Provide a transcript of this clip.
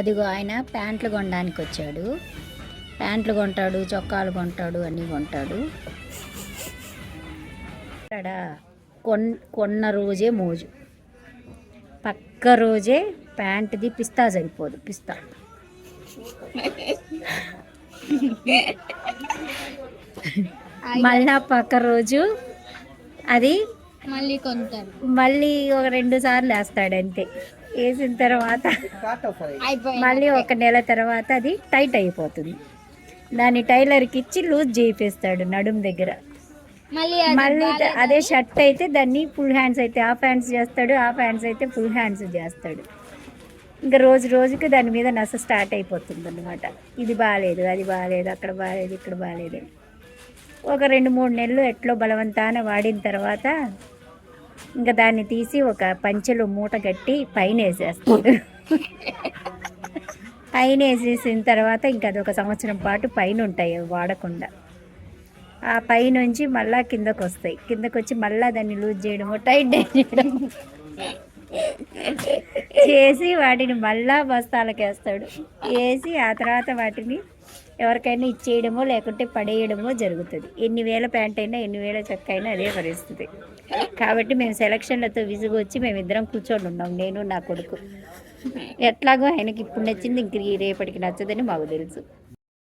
అదిగో ఆయన ప్యాంట్లు కొనడానికి వచ్చాడు ప్యాంట్లు కొంటాడు చొక్కాలు కొంటాడు అన్నీ కొంటాడు. ఇక్కడ కొన్ కొన్న రోజే మోజు. పక్క రోజే ప్యాంటుది పిస్తా సరిపోదు పిస్తా. మళ్ళా పక్క రోజు అది మళ్ళీ కొంటారు. మళ్ళీ ఒక రెండు సార్లు వేస్తాడు అంతే వేసిన తర్వాత మళ్ళీ ఒక నెల తర్వాత అది టైట్ అయిపోతుంది. దాన్ని టైలర్కి ఇచ్చి లూజ్ చేయిస్తాడు నడుం దగ్గర. మళ్ళీ అదే షర్ట్ అయితే దాన్ని ఫుల్ హ్యాండ్స్ అయితే హాఫ్ హ్యాండ్స్ చేస్తాడు హాఫ్ హ్యాండ్స్ అయితే ఫుల్ హ్యాండ్స్ చేస్తాడు. ఇంకా రోజు రోజుకి దాని మీద నస స్టార్ట్ అయిపోతుంది అనమాట ఇది బాగాలేదు అది బాగాలేదు అక్కడ బాగాలేదు ఇక్కడ బాగాలేదు. ఒక రెండు మూడు నెలలు ఎట్లో బలవంతాన వాడిన తర్వాత ఇంకా దాన్ని తీసి ఒక పంచెలో మూట కట్టి పైన వేసేస్తాడు పైన వేసేసిన తర్వాత ఇంకా ఒక సంవత్సరం పాటు పైన ఉంటాయి అవి వాడకుండా. ఆ పైనుంచి మళ్ళా కిందకు వస్తాయి. కిందకు వచ్చి మళ్ళీ దాన్ని లూజ్ చేయడము టైట్ చేయడం చేసి వాటిని మళ్ళా బస్తాలకు వేస్తాడు. వేసి ఆ తర్వాత వాటిని ఎవరికైనా ఇచ్చేయడమో లేకుంటే పడేయడమో జరుగుతుంది. ఎన్ని వేల ప్యాంట్ అయినా ఎన్ని వేల చెక్క అయినా అదే పరిస్థితి. కాబట్టి మేము సెలక్షన్లతో విసుగొచ్చి మేమిద్దరం కూర్చొని ఉన్నాం నేను నా కొడుకు. ఎట్లాగో ఆయనకి ఇప్పుడు నచ్చింది ఇంక రేపటికి నచ్చదని మాకు తెలుసు.